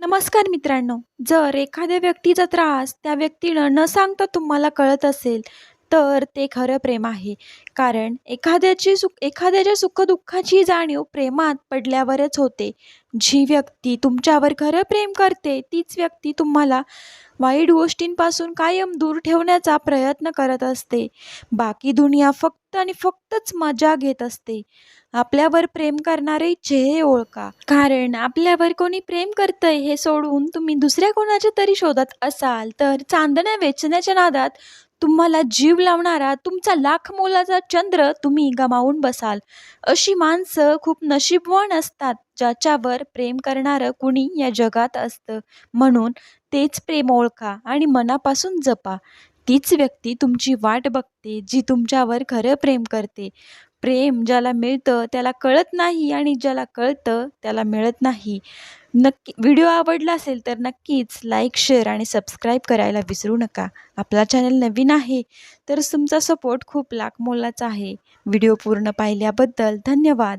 नमस्कार मित्रांनो. जर एखाद्या व्यक्तीचा त्रास त्या व्यक्तीनं न सांगता तुम्हाला कळत असेल तर ते खरं प्रेम आहे. कारण एखाद्याची सुख एखाद्याच्या सुखदुःखाची जाणीव प्रेमात पडल्यावरच होते. जी व्यक्ती तुमच्यावर खरं प्रेम करते तीच व्यक्ती तुम्हाला वाईट गोष्टींपासून कायम दूर ठेवण्याचा प्रयत्न करत असते. बाकी दुनिया फक्त आणि फक्तच मजा घेत असते. आपल्यावर प्रेम करणारे चेहरे ओळखा. कारण आपल्यावर कोणी प्रेम करतंय हे सोडून तुम्ही दुसऱ्या कोणाच्या तरी शोधत असाल तर चांदण्या वेचण्याच्या नादात तुम्हाला जीव लावणारा तुमचा लाख मोलाचा चंद्र तुम्ही गमावून बसाल. अशी माणसं खूप नशीबवान असतात ज्याच्यावर प्रेम करणारं कुणी या जगात असतं. म्हणून तेच प्रेम ओळखा आणि मनापासून जपा. तीच व्यक्ती तुमची वाट बघते जी तुमच्यावर खरं प्रेम करते. प्रेम ज्याला मिळतं त्याला कळत नाही आणि ज्याला कळतं त्याला मिळत नाही. नक्की व्हिडिओ आवडला असेल तर नक्कीच लाईक शेअर आणि सबस्क्राईब करायला विसरू नका. आपला चॅनल नवीन आहे तर तुमचा सपोर्ट खूप लाख मोलाचा आहे. व्हिडिओ पूर्ण पाहिल्याबद्दल धन्यवाद.